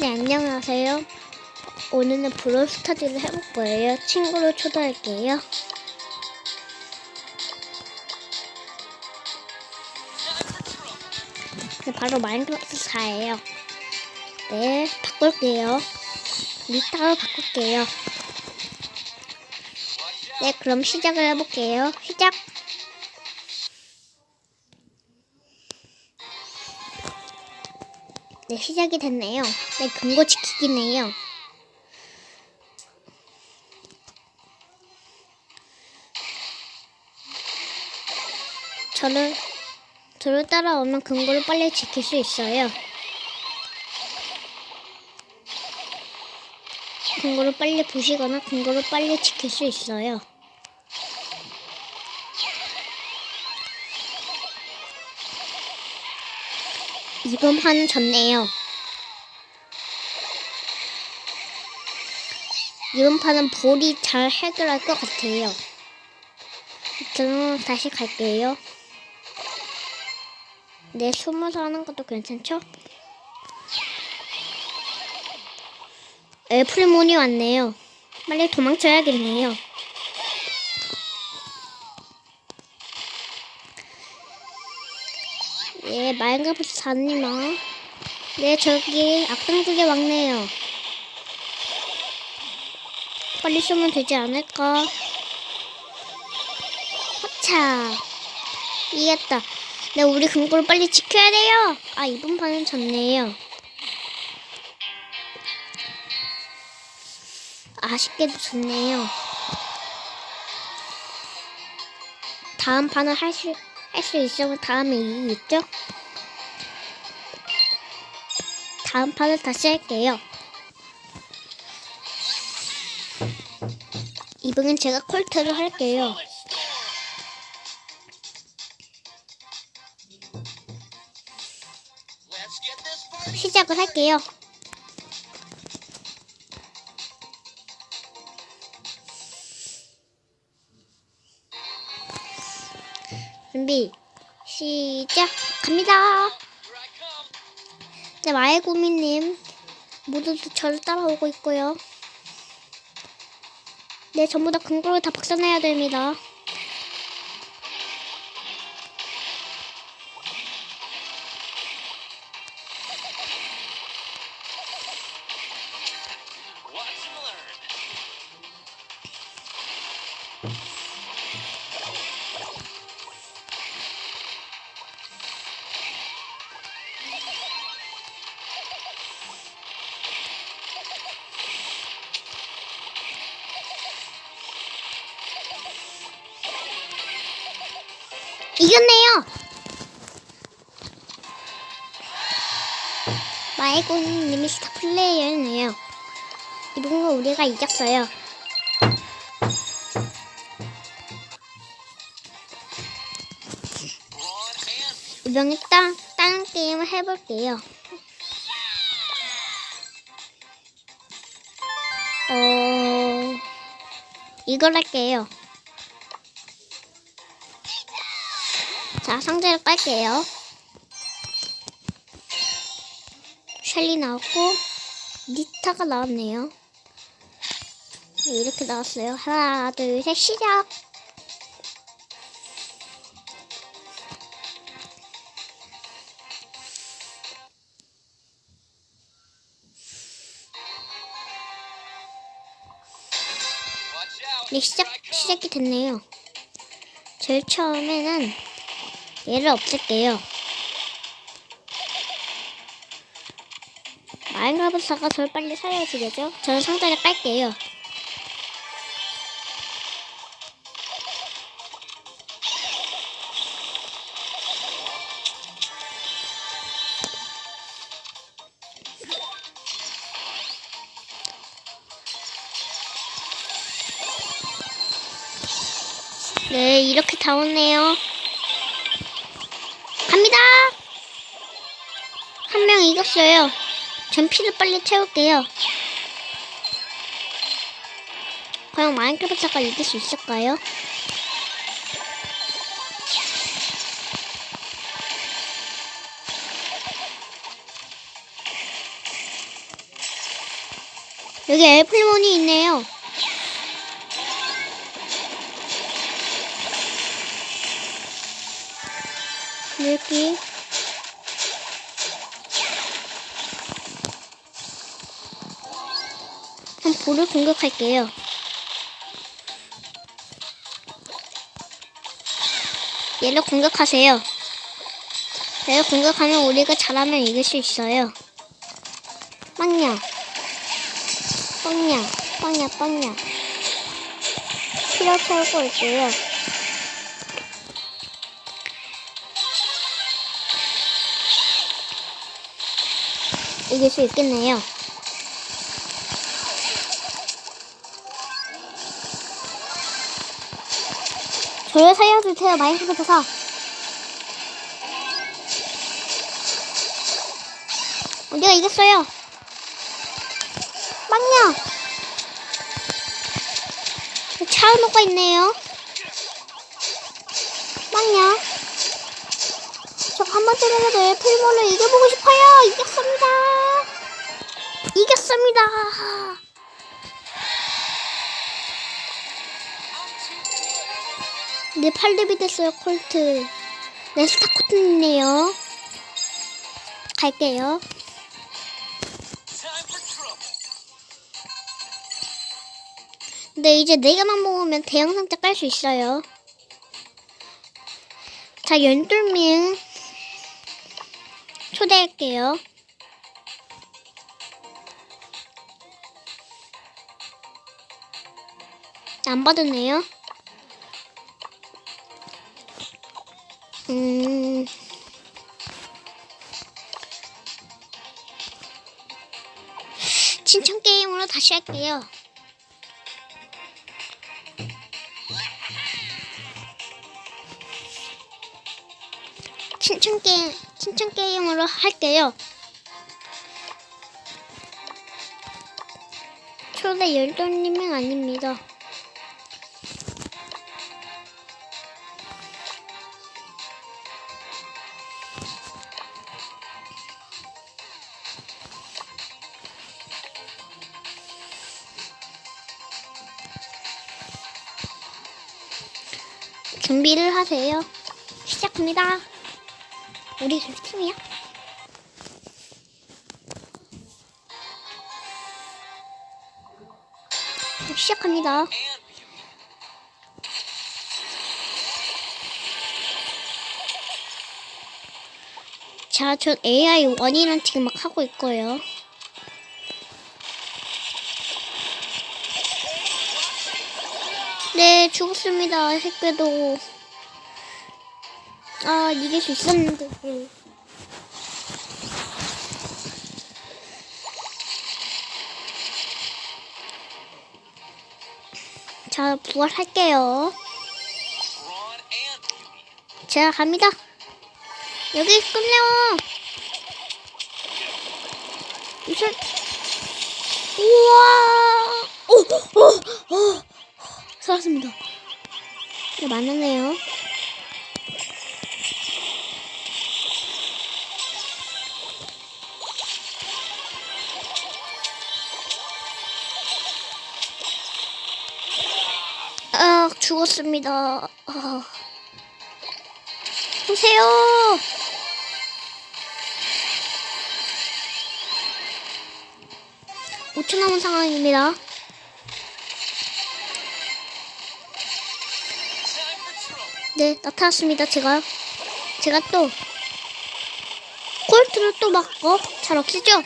네, 안녕하세요. 오늘은 브롤스타즈를 해볼 거예요. 친구를 초대할게요. 네, 바로 마인크래프트 4예요. 네, 바꿀게요. 리타로 바꿀게요. 네, 그럼 시작을 해볼게요. 시작! 네, 시작이 됐네요. 네, 금고 지키기네요. 저를, 저를 따라오면 금고를 빨리 지킬 수 있어요. 금고를 빨리 부시거나 금고를 빨리 지킬 수 있어요. 이번 판은 졌네요. 이번 판은 볼이 잘 해결할 것 같아요. 저는 다시 갈게요. 네, 숨어서 하는 것도 괜찮죠? 애플몬이 왔네요. 빨리 도망쳐야겠네요. 마인크래프트 사님아. 네, 저기 악당들이 왔네요. 빨리 쏘면 되지 않을까? 하차. 이겼다. 네, 우리 금고를 빨리 지켜야 돼요. 아, 이번 판은 졌네요. 아쉽게도 졌네요. 다음 판은 할 수, 할 수 있으면 다음에 이기겠죠? 다음 판을 다시 할게요. 이번엔 제가 콜트를 할게요. 시작을 할게요. 준비, 시작, 갑니다. 네, 마애구미님 모두들 저를 따라오고 있고요. 네, 전부 다 근거를 다 박살내야 됩니다. 이겼네요. 마애구미님이 스타 플레이어네요. 이번 거 우리가 이겼어요. Ron and 이번 일단 다른 게임을 해볼게요. 어, 이걸 할게요. 자, 상자를 깔게요. 셸리 나왔고, 니타가 나왔네요. 네, 이렇게 나왔어요. 하나, 둘, 셋, 시작! 네, 시작, 시작이 됐네요. 제일 처음에는 얘를 없앨게요. 마인크래프트가 저를 빨리 살려주겠죠? 저는 상자를 깔게요. 네, 이렇게 다 왔네요. 이겼어요. 전 피를 빨리 채울게요. 과연 마인크래프트가 이길 수 있을까요? 여기 엘플몬이 있네요. 여기 한 볼을 공격할게요. 얘를 공격하세요. 얘를 공격하면 우리가 잘하면 이길 수 있어요. 빵야. 빵야. 빵야, 빵야. 필요 채우고 올게요. 이길 수 있겠네요. 저를 살려주세요, 마인크래프트에서. 우리가 이겼어요. 빵야. 차은호가 있네요. 빵야. 저한 번쯤이라도 엘플몬을 이겨보고 싶어요. 이겼습니다. 이겼습니다. 네, 8렙이 됐어요, 콜트. 네, 스타코트네요. 갈게요. 근데 이제 네 개만 모으면 대형 상자 깔 수 있어요. 자, 연돌민 초대할게요. 안 받았네요. 음. 신청 게임으로 다시 할게요. 신청 게임, 신청 게임으로 할게요. 초대 열돈님은 아닙니다. 준비를 하세요. 시작합니다. 우리 둘 팀이야? 시작합니다. 자, 전 AI 원이랑 지금 막 하고 있고요. 죽었습니다. 새끼도. 아, 이길 수 있었는데. 응. 자, 부활할게요. 제가 갑니다. 여기 끝내요. 이제 우와. 오, 오, 오. 살았습니다. 네, 만나네요. 아, 죽었습니다. 아. 보세요. 오초 남은 상황입니다. 네, 나타났습니다. 제가 제가 또 콜트를 또 막고 잘 없애죠.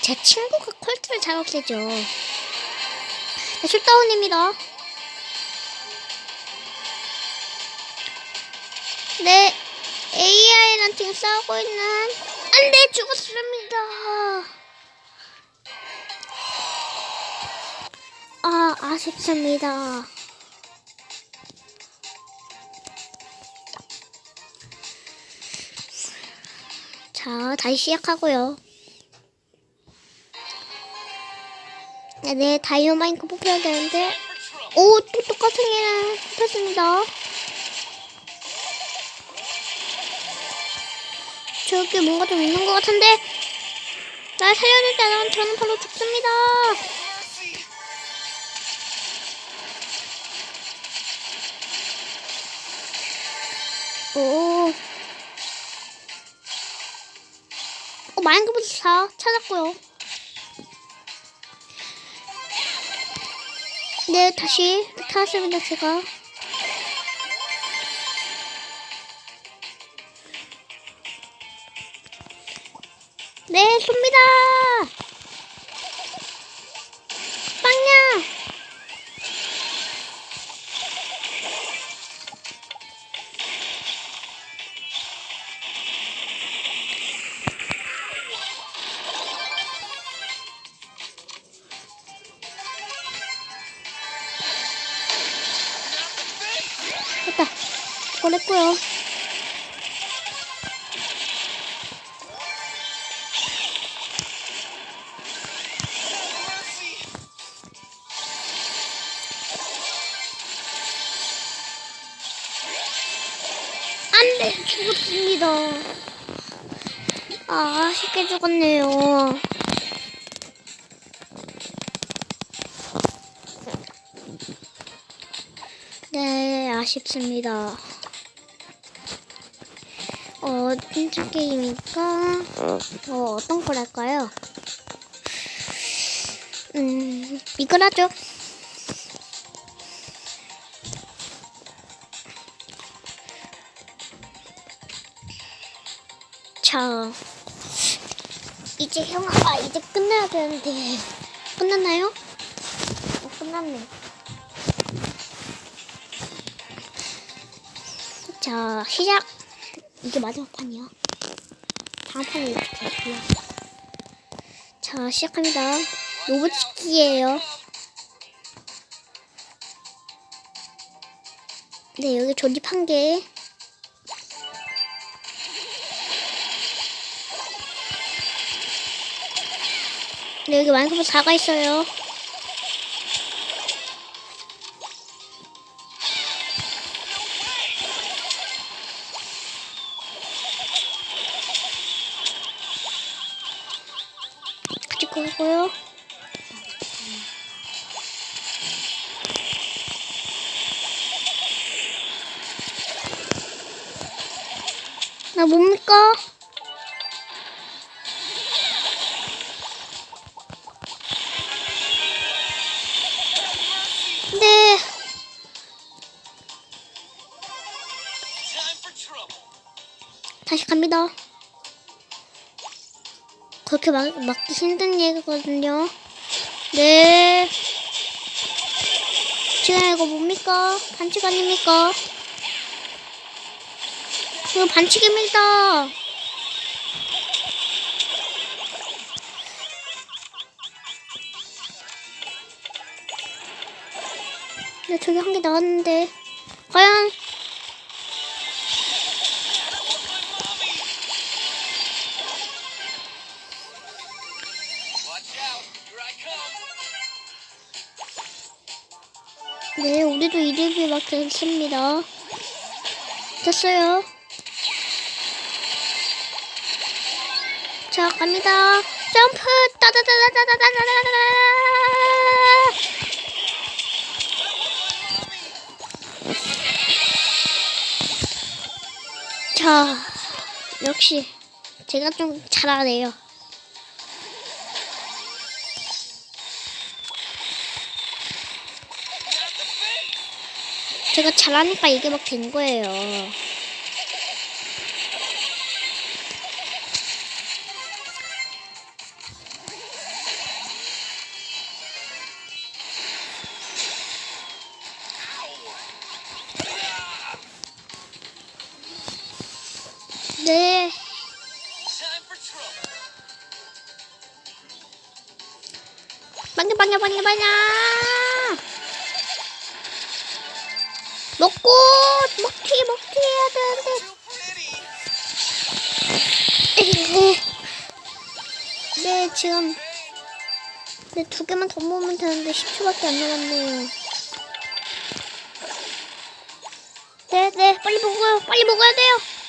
제 친구가 콜트를 잘 없애죠. 네, 슛다운입니다. 네, AI랑 지금 싸우고 있는 안돼 죽었습니다. 아 아쉽습니다. 자, 다시 시작하고요. 네, 네 다이오마인크 뽑혀야 되는데. 오, 또 똑같은 애를 뽑혔습니다. 저기 뭔가 좀 있는 것 같은데? 아, 날 살려주지 않으면 저는 바로 죽습니다. 오. 어, 마인크래프트 4 찾았고요. 네, 다시 찾았습니다, 제가. 네, 쏩니다! 안 돼, 죽었습니다. 아, 쉽게 죽었네요. 네, 아쉽습니다. 어, 인터 게임이니까, 어, 어떤 걸 할까요? 음, 이걸 하죠. 자, 이제 형아가 이제 끝내야 되는데 끝났나요? 어, 끝났네. 자, 시작. 이게 마지막 판이야. 다음 판이 이렇게 될게요. 자, 시작합니다. 로봇 치기예요. 네, 여기 조립한 게 네, 여기 마이크로폰 4가 있어요. 가지고 가고요. 나 뭡니까? 그렇게 막, 막기 힘든 얘기거든요. 네. 지금 이거 뭡니까? 반칙 아닙니까? 이거 반칙입니다. 네, 저기 한 개 나왔는데. 과연 됐습니다. 됐어요. 자, 갑니다. 점프! 따다다다다다다다다! 자, 역시 제가 좀 잘하네요. 제가 잘하니까 이게 막 된 거예요. 네. 빵야 빵야 빵야 빵야. 먹튀 먹튀 해야 되는데. 네, 지금 네, 두 개만 더 모으면 되는데 10초밖에 안 남았네요. 네, 네, 빨리 먹어요. 빨리 먹어야 돼요.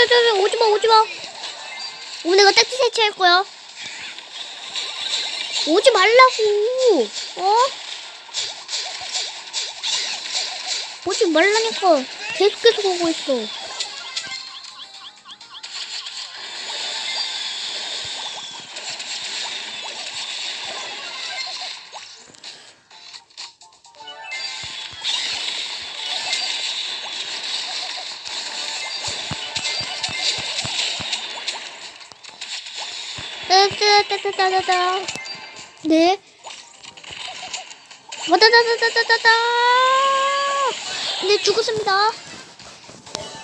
쭈쭈쭈쭈쭈 오지마 오지마. 오늘 내가 딱지 세치할 거야. 오지 말라고. 어? 오지 말라니까 계속 계속 오고 있어 따따따따따따 네. 와다다다다다다다 네 죽었습니다.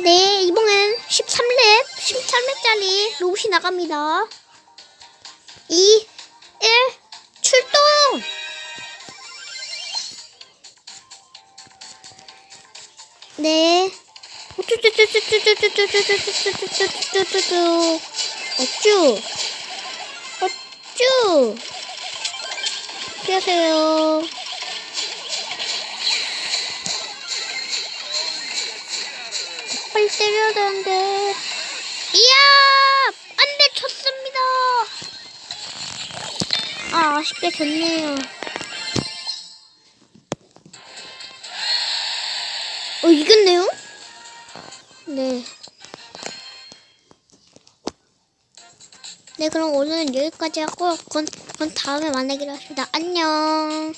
네 이번엔 13렙 13렙짜리 로봇이 나갑니다. 2 1 출동! 네. 어쭈 어쭈 피하세요. 빨리 때려야 되는데. 이야! 안 돼 쳤습니다. 아 아쉽게 졌네요. 어 이겼네요? 네 네, 그럼 오늘은 여기까지 하고, 그건, 그건 다음에 만나기로 합시다. 안녕.